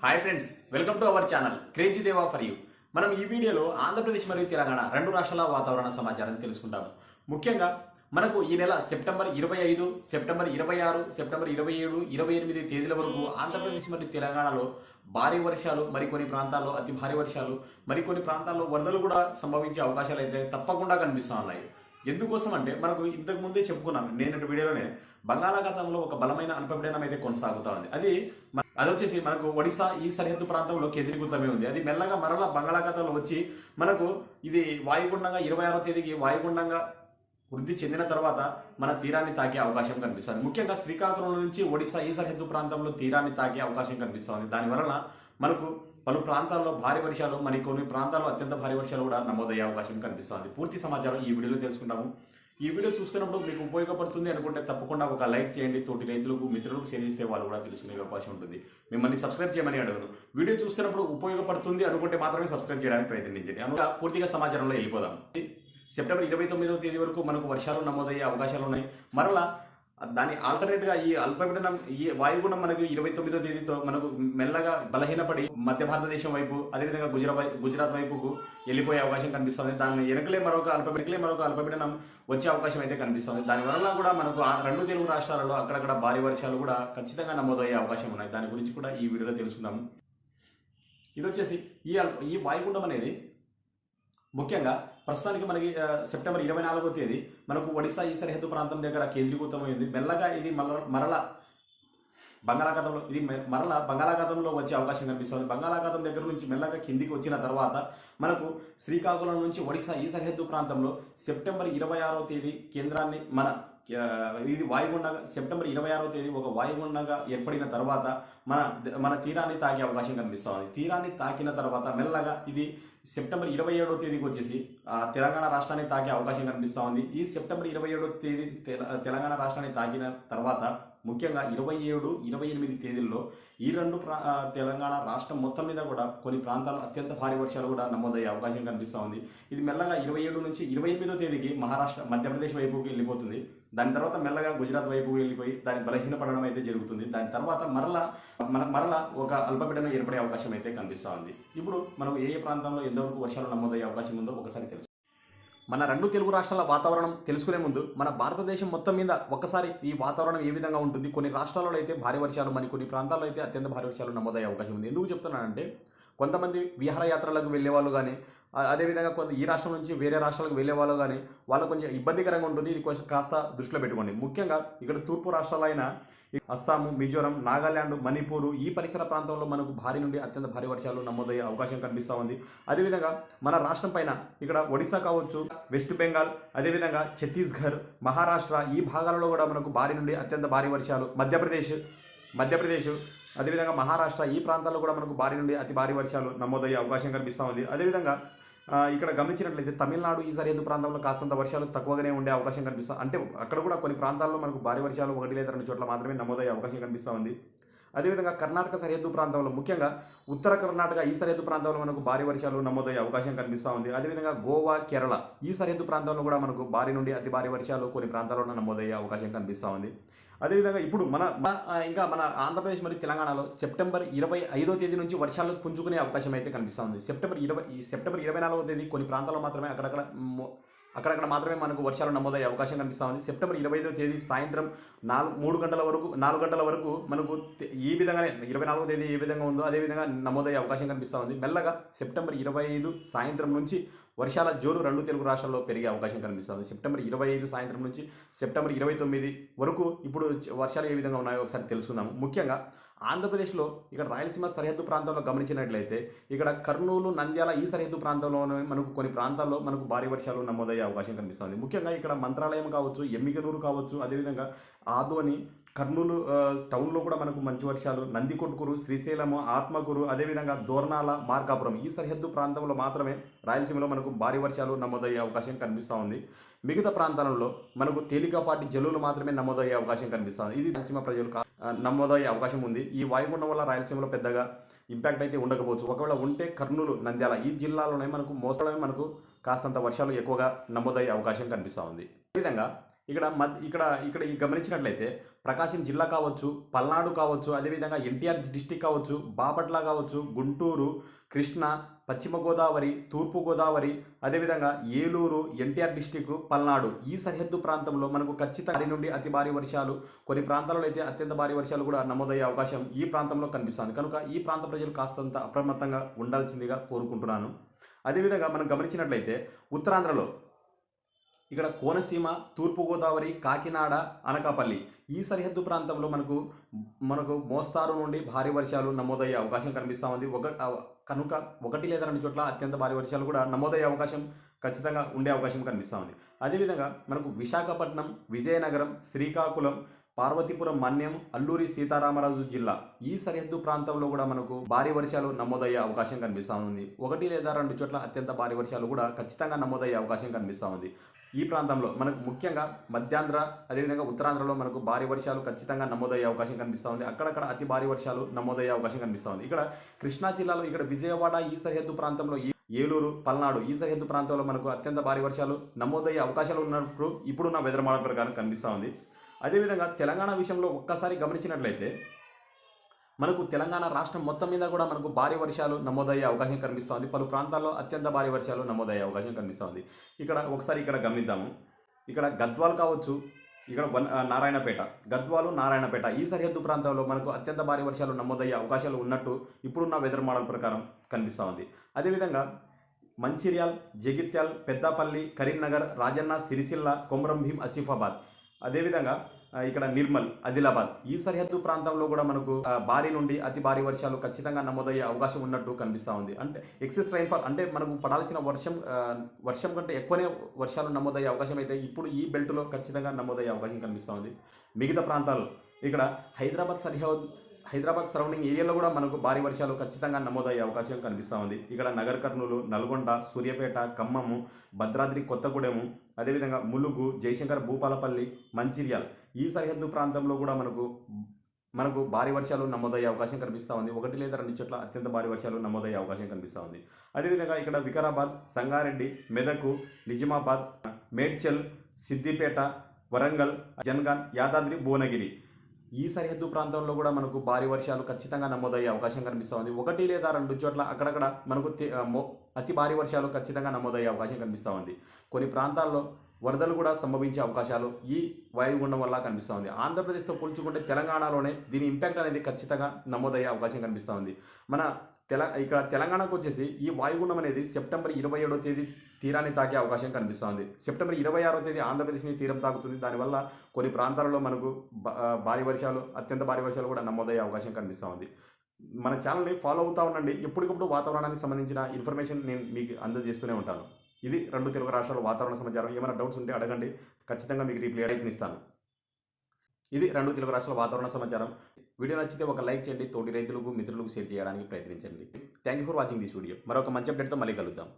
Hi friends welcome to our channel crazy Deva for you మనం ఈ వీడియోలో ఆంధ్రప్రదేశ్ మరియు తెలంగాణ రెండు రాష్ట్రాల వాతావరణ సమాచారం తెలుసుకుంటాము ముఖ్యంగా మనకు ఈ నెల సెప్టెంబర్ ఇరవై ఐదు సెప్టెంబర్ ఇరవై ఆరు సెప్టెంబర్ ఇరవై ఏడు ఇరవై ఎనిమిది తేదీల వరకు ఆంధ్రప్రదేశ్ మరియు తెలంగాణలో భారీ వర్షాలు మరికొన్ని ప్రాంతాల్లో అతి భారీ వర్షాలు మరికొన్ని ప్రాంతాల్లో వరదలు కూడా సంభవించే అవకాశాలు అయితే తప్పకుండా కనిపిస్తూ ఉన్నాయి. ఎందుకోసం అంటే మనకు ఇంతకు ముందే చెప్పుకున్నాం నేను వీడియోలోనే బంగాళాఖాతంలో ఒక బలమైన అల్పపీడనం అయితే కొనసాగుతా ఉంది. అది అది వచ్చేసి మనకు ఒడిశా ఈ సరిహద్దు ప్రాంతంలో కేంద్రీకృతమే ఉంది. అది మెల్లగా మరలా బంగాళాఖాతంలో వచ్చి మనకు ఇది వాయుగుండంగా ఇరవై ఆరో తేదీకి వాయుగుండంగా వృద్ధి చెందిన తర్వాత మన తీరాన్ని తాకే అవకాశం కనిపిస్తుంది. ముఖ్యంగా శ్రీకాకుళం నుంచి ఒడిశా ఈ సరిహద్దు ప్రాంతంలో తీరాన్ని తాకే అవకాశం కనిపిస్తుంది. దాని వలన మనకు పలు ప్రాంతాల్లో భారీ వర్షాలు మరి కొన్ని ప్రాంతాల్లో అత్యంత భారీ వర్షాలు కూడా నమోదయ్యే అవకాశం కనిపిస్తుంది. పూర్తి సమాచారం ఈ వీడియోలో తెలుసుకుంటాము. ఈ వీడియో చూస్తున్నప్పుడు మీకు ఉపయోగపడుతుంది అనుకుంటే తప్పకుండా ఒక లైక్ చేయండి. తోటి రైతులకు మిత్రులకు షేర్ చేస్తే వాళ్ళు కూడా తెలుసుకునే అవకాశం ఉంటుంది. మిమ్మల్ని సబ్స్క్రైబ్ చేయమని అడగదు. వీడియో చూస్తున్నప్పుడు ఉపయోగపడుతుంది అనుకుంటే మాత్రమే సబ్స్క్రైబ్ చేయడానికి ప్రయత్నించండి. అనుక పూర్తిగా సమాచారంలో వెళ్ళిపోదాం. సెప్టెంబర్ ఇరవై తొమ్మిదవ తేదీ వరకు మనకు వర్షాలు నమోదయ్యే అవకాశాలు ఉన్నాయి. మరలా దాని ఆల్టర్నేట్గా ఈ అల్పపీడనం ఈ వాయుగుణం మనకు ఇరవై తొమ్మిదో తేదీతో మనకు మెల్లగా బలహీనపడి మధ్య భారతదేశం వైపు అదేవిధంగా గుజరాత్ గుజరాత్ వైపుకు వెళ్ళిపోయే అవకాశం కనిపిస్తుంది. దాని వెనకలే మరొక అల్పపీడకలే మరొక అల్పపీడనం వచ్చే అవకాశం అయితే కనిపిస్తుంది. దాని వలన కూడా మనకు ఆ రెండు తెలుగు రాష్ట్రాలలో అక్కడక్కడ భారీ వర్షాలు కూడా ఖచ్చితంగా నమోదయ్యే అవకాశం ఉన్నాయి. దాని గురించి కూడా ఈ వీడియోలో తెలుసుకుందాము ఇది వచ్చేసి ఈ అల్ప- ఈ వాయుగుండం అనేది ముఖ్యంగా ప్రస్తుతానికి మనకి సెప్టెంబర్ ఇరవై నాలుగో తేదీ మనకు ఒడిశా ఈ సరిహద్దు ప్రాంతం దగ్గర కేంద్రీకృతమైంది. మెల్లగా ఇది మల్ల మరల బంగాళాఖాతంలో ఇది మరల బంగాళాఖాతంలో వచ్చే అవకాశం కనిపిస్తుంది. బంగాళాఖాతం దగ్గర నుంచి మెల్లగా కిందికి వచ్చిన తర్వాత మనకు శ్రీకాకుళం నుంచి ఒడిశా ఈ సరిహద్దు ప్రాంతంలో సెప్టెంబర్ ఇరవై ఆరో తేదీ కేంద్రాన్ని మన ఇది వాయుగుండంగా సెప్టెంబర్ ఇరవై ఆరో తేదీ ఒక వాయుగుండంగా ఏర్పడిన తర్వాత మన మన తీరాన్ని తాకే అవకాశం కనిపిస్తుంది. తీరాన్ని తాకిన తర్వాత మెల్లగా ఇది సెప్టెంబర్ ఇరవై ఏడో తేదీకి వచ్చేసి ఆ, తెలంగాణ రాష్ట్రాన్ని తాకే అవకాశం కనిపిస్తూ ఉంది. ఈ సెప్టెంబర్ ఇరవై ఏడో తేదీ తెల- తెలంగాణ రాష్ట్రాన్ని తాకిన తర్వాత ముఖ్యంగా ఇరవై ఏడు ఇరవై ఎనిమిది తేదీల్లో ఈ రెండు ప్రా తెలంగాణ రాష్ట్రం మొత్తం మీద కూడా కొన్ని ప్రాంతాల్లో అత్యంత భారీ వర్షాలు కూడా నమోదయ్యే అవకాశం కనిపిస్తూ ఉంది. ఇది మెల్లగా ఇరవై ఏడు నుంచి ఇరవై ఎనిమిదో తేదీకి మహారాష్ట్ర మధ్యప్రదేశ్ వైపుకి వెళ్ళిపోతుంది. దాని తర్వాత మెల్లగా గుజరాత్ వైపుకి వెళ్ళిపోయి దాని బలహీనపడడం అయితే జరుగుతుంది. దాని తర్వాత మరలా మన మరలా ఒక అల్పపీడనం ఏర్పడే అవకాశం అయితే కనిపిస్తూ ఉంది. ఇప్పుడు మనం ఏ ఏ ప్రాంతంలో ఎంతవరకు వర్షాలు నమోదయ్యే అవకాశం ఉందో ఒకసారి తెలుసు మన రెండు తెలుగు రాష్ట్రాల వాతావరణం తెలుసుకునే ముందు మన భారతదేశం మొత్తం మీద ఒక్కసారి ఈ వాతావరణం ఏ విధంగా ఉంటుంది? కొన్ని రాష్ట్రాల్లో అయితే భారీ వర్షాలు మరి కొన్ని ప్రాంతాల్లో అయితే అత్యంత భారీ వర్షాలు నమోదయ్యే అవకాశం ఉంది. ఎందుకు చెప్తున్నానంటే కొంతమంది విహారయాత్రలకు వెళ్ళే వాళ్ళు కానీ అదేవిధంగా కొంత ఈ రాష్ట్రం నుంచి వేరే రాష్ట్రాలకు వెళ్ళే వాళ్ళు కానీ వాళ్ళకు కొంచెం ఇబ్బందికరంగా ఉంటుంది. ఇది కొంచెం కాస్త దృష్టిలో పెట్టుకోండి. ముఖ్యంగా ఇక్కడ తూర్పు రాష్ట్రాలైన ఈ అస్సాము మిజోరం నాగాల్యాండ్ మణిపూర్ ఈ పరిసర ప్రాంతంలో మనకు భారీ నుండి అత్యంత భారీ వర్షాలు నమోదయ్యే అవకాశం కనిపిస్తూ ఉంది. అదేవిధంగా మన రాష్ట్రం పైన ఇక్కడ ఒడిశా కావచ్చు వెస్ట్ బెంగాల్ అదేవిధంగా ఛత్తీస్గఢ్ మహారాష్ట్ర ఈ భాగాలలో కూడా మనకు భారీ నుండి అత్యంత భారీ వర్షాలు మధ్యప్రదేశ్ మధ్యప్రదేశ్ అదేవిధంగా మహారాష్ట్ర ఈ ప్రాంతాల్లో కూడా మనకు భారీ నుండి అతి భారీ వర్షాలు నమోదయ్యే అవకాశం కనిపిస్తూ ఉంది. అదేవిధంగా ఇక్కడ గమనించినట్లయితే తమిళనాడు ఈ సరిహద్దు ప్రాంతంలో కాస్తంత వర్షాలు తక్కువగానే ఉండే అవకాశం కనిపిస్తుంది అంటే అక్కడ కూడా కొన్ని ప్రాంతాల్లో మనకు భారీ వర్షాలు ఒకటి లేదా రెండు చోట్ల మాత్రమే నమోదయ్యే అవకాశం కనిపిస్తూ ఉంది. అదేవిధంగా కర్ణాటక సరిహద్దు ప్రాంతంలో ముఖ్యంగా ఉత్తర కర్ణాటక ఈ సరిహద్దు ప్రాంతంలో మనకు భారీ వర్షాలు నమోదయ్యే అవకాశం కనిపిస్తూ ఉంది. అదేవిధంగా గోవా కేరళ ఈ సరిహద్దు ప్రాంతంలో కూడా మనకు భారీ నుండి అతి భారీ వర్షాలు కొన్ని ప్రాంతాల్లో నమోదయ్యే అవకాశం కనిపిస్తూ ఉంది. అదేవిధంగా ఇప్పుడు మన ఇంకా మన ఆంధ్రప్రదేశ్ మరియు తెలంగాణలో సెప్టెంబర్ ఇరవై ఐదో తేదీ నుంచి వర్షాలు పుంజుకునే అవకాశం అయితే కనిపిస్తూ ఉంది. సెప్టెంబర్ ఇరవై సెప్టెంబర్ ఇరవై నాలుగో తేదీ కొన్ని ప్రాంతాల్లో మాత్రమే అక్కడక్కడ అక్కడక్కడ మాత్రమే మనకు వర్షాలు నమోదయ్యే అవకాశం కనిపిస్తూ ఉంది. సెప్టెంబర్ ఇరవై ఐదో తేదీ సాయంత్రం నాలుగు మూడు గంటల వరకు నాలుగు గంటల వరకు మనకు ఈ విధంగానే ఇరవై నాలుగో తేదీ ఏ విధంగా ఉందో అదేవిధంగా నమోదయ్యే అవకాశం కనిపిస్తూ ఉంది. మెల్లగా సెప్టెంబర్ ఇరవై ఐదు సాయంత్రం నుంచి వర్షాల జోరు రెండు తెలుగు రాష్ట్రాల్లో పెరిగే అవకాశం కనిపిస్తుంది సెప్టెంబర్ ఇరవై ఐదు సాయంత్రం నుంచి సెప్టెంబర్ ఇరవై తొమ్మిది వరకు ఇప్పుడు వర్షాలు ఏ విధంగా ఉన్నాయో ఒకసారి తెలుసుకుందాము. ముఖ్యంగా ఆంధ్రప్రదేశ్లో ఇక్కడ రాయలసీమ సరిహద్దు ప్రాంతంలో గమనించినట్లయితే ఇక్కడ కర్నూలు నంద్యాల ఈ సరిహద్దు ప్రాంతంలోనే మనకు కొన్ని ప్రాంతాల్లో మనకు భారీ వర్షాలు నమోదయ్యే అవకాశం కనిపిస్తుంది. ముఖ్యంగా ఇక్కడ మంత్రాలయం కావచ్చు ఎమ్మిగనూరు కావచ్చు అదేవిధంగా ఆదోని కర్నూలు టౌన్లో కూడా మనకు మంచి వర్షాలు నందికొట్కూరు శ్రీశైలము ఆత్మకూరు అదేవిధంగా దోర్నాల మార్కాపురం ఈ సరిహద్దు ప్రాంతంలో మాత్రమే రాయలసీమలో మనకు భారీ వర్షాలు నమోదయ్యే అవకాశం కనిపిస్తూ ఉంది మిగతా ప్రాంతాలలో మనకు తేలికపాటి జల్లులు మాత్రమే నమోదయ్యే అవకాశం కనిపిస్తుంది. ఇది రాయలసీమ ప్రజలు నమోదయ్యే అవకాశం ఉంది. ఈ వాయుగుండం వల్ల రాయలసీమలో పెద్దగా ఇంపాక్ట్ అయితే ఉండకపోవచ్చు. ఒకవేళ ఉంటే కర్నూలు నంద్యాల ఈ జిల్లాలోనే మనకు మోసలోనే మనకు కాస్తంత వర్షాలు ఎక్కువగా నమోదయ్యే అవకాశం కనిపిస్తూ ఉంది. అదేవిధంగా ఇక్కడ మద్ ఇక్కడ ఇక్కడ గమనించినట్లయితే ప్రకాశం జిల్లా కావచ్చు పల్నాడు కావచ్చు అదేవిధంగా ఎన్టీఆర్ డిస్టిక్ కావచ్చు బాపట్ల కావచ్చు గుంటూరు కృష్ణా పశ్చిమ గోదావరి తూర్పు గోదావరి అదేవిధంగా ఏలూరు ఎన్టీఆర్ డిస్టిక్ పల్నాడు ఈ సరిహద్దు ప్రాంతంలో మనకు ఖచ్చితంగా నుండి అతి భారీ వర్షాలు కొన్ని ప్రాంతాలలో అయితే అత్యంత భారీ వర్షాలు కూడా నమోదయ్యే అవకాశం ఈ ప్రాంతంలో కనిపిస్తుంది. కనుక ఈ ప్రాంత ప్రజలు కాస్తంత అప్రమత్తంగా ఉండాల్సిందిగా కోరుకుంటున్నాను. అదేవిధంగా మనం గమనించినట్లయితే ఉత్తరాంధ్రలో ఇక్కడ కోనసీమ తూర్పుగోదావరి కాకినాడ అనకాపల్లి ఈ సరిహద్దు ప్రాంతంలో మనకు మనకు మోస్తారు నుండి భారీ వర్షాలు నమోదయ్యే అవకాశం కనిపిస్తూ ఉంది. ఒక కనుక ఒకటి లేదా రెండు చోట్ల అత్యంత భారీ వర్షాలు కూడా నమోదయ్యే అవకాశం ఖచ్చితంగా ఉండే అవకాశం కనిపిస్తూ ఉంది. అదేవిధంగా మనకు విశాఖపట్నం విజయనగరం శ్రీకాకుళం పార్వతీపురం మన్యం అల్లూరి సీతారామరాజు జిల్లా ఈ సరిహద్దు ప్రాంతంలో కూడా మనకు భారీ వర్షాలు నమోదయ్యే అవకాశం కనిపిస్తూ ఉంది. ఒకటి లేదా రెండు చోట్ల అత్యంత భారీ వర్షాలు కూడా ఖచ్చితంగా నమోదయ్యే అవకాశం కనిపిస్తూ ఉంది. ఈ ప్రాంతంలో మనకు ముఖ్యంగా మధ్యాంధ్ర అదేవిధంగా ఉత్తరాంధ్రలో మనకు భారీ వర్షాలు ఖచ్చితంగా నమోదయ్యే అవకాశం కనిపిస్తూ ఉంది. అక్కడక్కడ అతి భారీ వర్షాలు నమోదయ్యే అవకాశం కనిపిస్తూ ఉంది. ఇక్కడ కృష్ణా జిల్లాలో ఇక్కడ విజయవాడ ఈ సరిహద్దు ప్రాంతంలో ఈ ఏలూరు పల్నాడు ఈ సరిహద్దు ప్రాంతంలో మనకు అత్యంత భారీ వర్షాలు నమోదయ్యే అవకాశాలు ఉన్నప్పుడు ఇప్పుడున్న వెదర్ మోడల్ ప్రకారం కనిపిస్తూ ఉంది. అదేవిధంగా తెలంగాణ విషయంలో ఒక్కసారి గమనించినట్లయితే మనకు తెలంగాణ రాష్ట్రం మొత్తం మీద కూడా మనకు భారీ వర్షాలు నమోదయ్యే అవకాశం కనిపిస్తోంది. పలు ప్రాంతాల్లో అత్యంత భారీ వర్షాలు నమోదయ్యే అవకాశం కనిపిస్తోంది. ఇక్కడ ఒకసారి ఇక్కడ గమనిద్దాము. ఇక్కడ గద్వాల్ కావచ్చు ఇక్కడ వన్ నారాయణపేట. గద్వాలు నారాయణపేట ఈ సరిహద్దు ప్రాంతంలో మనకు అత్యంత భారీ వర్షాలు నమోదయ్యే అవకాశాలు ఉన్నట్టు ఇప్పుడున్న వెదర్ మోడల్ ప్రకారం కనిపిస్తూ ఉంది అదేవిధంగా మంచిర్యాల్ జగిత్యాల్ పెద్దపల్లి కరీంనగర్ రాజన్న సిరిసిల్ల కొమరం భీం ఆసిఫాబాద్. అదేవిధంగా ఇక్కడ నిర్మల్ ఆదిలాబాద్. ఈ సరిహద్దు ప్రాంతంలో కూడా మనకు భారీ నుండి అతి భారీ వర్షాలు ఖచ్చితంగా నమోదయ్యే అవకాశం ఉన్నట్టు కనిపిస్తూ ఉంది. అంటే ఎక్సెస్ రైన్ఫాల్ అంటే మనకు పడాల్సిన వర్షం వర్షం కంటే ఎక్కువనే వర్షాలు నమోదయ్యే అవకాశం అయితే ఇప్పుడు ఈ బెల్ట్లో ఖచ్చితంగా నమోదయ్యే అవకాశం కనిపిస్తూ ఉంది. మిగతా ప్రాంతాలు ఇక్కడ హైదరాబాద్ సరిహద్దు హైదరాబాద్ సరౌండింగ్ ఏరియాలో కూడా మనకు భారీ వర్షాలు ఖచ్చితంగా నమోదయ్యే అవకాశం కనిపిస్తూ ఉంది. ఇక్కడ నగర్ కర్నూలు నల్గొండ సూర్యాపేట ఖమ్మము భద్రాద్రి కొత్తగూడెము అదేవిధంగా ములుగు జయశంకర్ భూపాలపల్లి మంచిర్యాల్. ఈ సరిహద్దు ప్రాంతంలో కూడా మనకు మనకు భారీ వర్షాలు నమోదయ్యే అవకాశం కనిపిస్తూ ఉంది. ఒకటి లేదా రెండు చోట్ల అత్యంత భారీ వర్షాలు నమోదయ్యే అవకాశం కనిపిస్తూ ఉంది. అదేవిధంగా ఇక్కడ వికారాబాద్ సంగారెడ్డి మెదకు నిజామాబాద్ మేడ్చల్ సిద్దిపేట వరంగల్ జన్గాన్ యాదాద్రి భువనగిరి. ఈ సరిహద్దు ప్రాంతంలో కూడా మనకు భారీ వర్షాలు ఖచ్చితంగా నమోదయ్యే అవకాశం కనిపిస్తూ ఉంది. ఒకటి లేదా రెండు చోట్ల అక్కడక్కడ మనకు అతి భారీ వర్షాలు ఖచ్చితంగా నమోదయ్యే అవకాశం కనిపిస్తూ ఉంది. కొన్ని ప్రాంతాల్లో వరదలు కూడా సంభవించే అవకాశాలు ఈ వాయుగుండం వల్ల కనిపిస్తూ ఉంది ఆంధ్రప్రదేశ్తో పోల్చుకుంటే తెలంగాణలోనే దీని ఇంపాక్ట్ అనేది ఖచ్చితంగా నమోదయ్యే అవకాశం కనిపిస్తూ ఉంది మన తెల ఇక్కడ తెలంగాణకు వచ్చేసి ఈ వాయుగుండం అనేది సెప్టెంబర్ ఇరవై ఏడో తేదీ తీరాన్ని తాకే అవకాశం కనిపిస్తుంది. సెప్టెంబర్ ఇరవై ఆరో తేదీ ఆంధ్రప్రదేశ్ని తీరం తాకుతుంది. దానివల్ల కొన్ని ప్రాంతాలలో మనకు భారీ వర్షాలు అత్యంత భారీ వర్షాలు కూడా నమోదయ్యే అవకాశం కనిపిస్తూ ఉంది మన ఛానల్ని ఫాలో అవుతూ ఉండండి. ఎప్పటికప్పుడు వాతావరణానికి సంబంధించిన ఇన్ఫర్మేషన్ నేను మీకు అందజేస్తూనే ఉంటాను. ఇది రెండు తెలుగు రాష్ట్రాల వాతావరణ సమాచారం. ఏమైనా డౌట్స్ ఉంటే అడగండి. ఖచ్చితంగా మీకు రిప్లై ప్రయత్నిస్తాను. ఇది రెండు తెలుగు రాష్ట్రాల వాతావరణ సమాచారం. వీడియో నచ్చితే ఒక లైక్ చేయండి. తోటి రైతులకు మిత్రులకు షేర్ చేయడానికి ప్రయత్నించండి. Thank you for watching this video మరొక మంచి అప్డేట్తో మళ్ళీ కలుద్దాం.